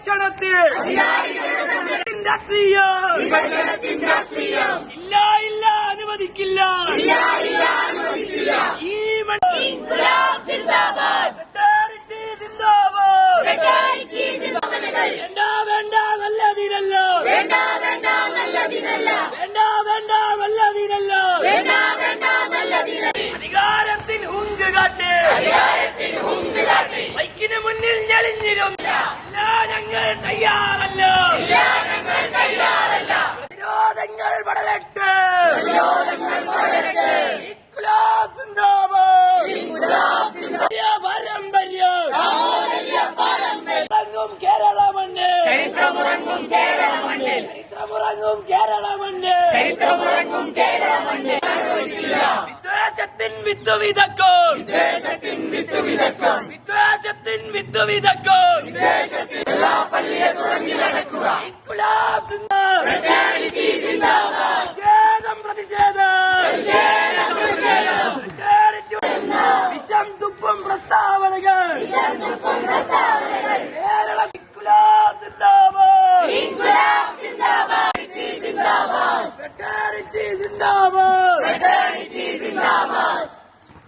സമരത്തിൽ രാഷ്ട്രീയം. ഇല്ല ഇല്ല അനുവദിക്കില്ല. തയ്യാറല്ല. പ്രതിരോധങ്ങൾ വളരട്ടെ. പാരമ്പര്യം കേരള മണ്ണ് ചരിത്രമുറങ്ങും കേരള മണ്ണ് ചരിത്രമുറങ്ങും കേരള മണ്ണ് ചരിത്രമുറങ്ങും കേരള മണ്ണ് വിദ്വേഷത്തിൻ വിത്ത് വിതക്കും വിദ്വേഷത്തിൻ വിത്ത് വിതക്കും വിദ്വേഷത്തിൻ വിത്ത് വിതക്കും. പ്രതിഷേധം പ്രതിഷേധം. വിഷം തുപ്പും പ്രസ്താവനകൾ. കേരള ജിന്ദാബാദ് സിന്ദാബാദ്. ജിന്ദാബാദ്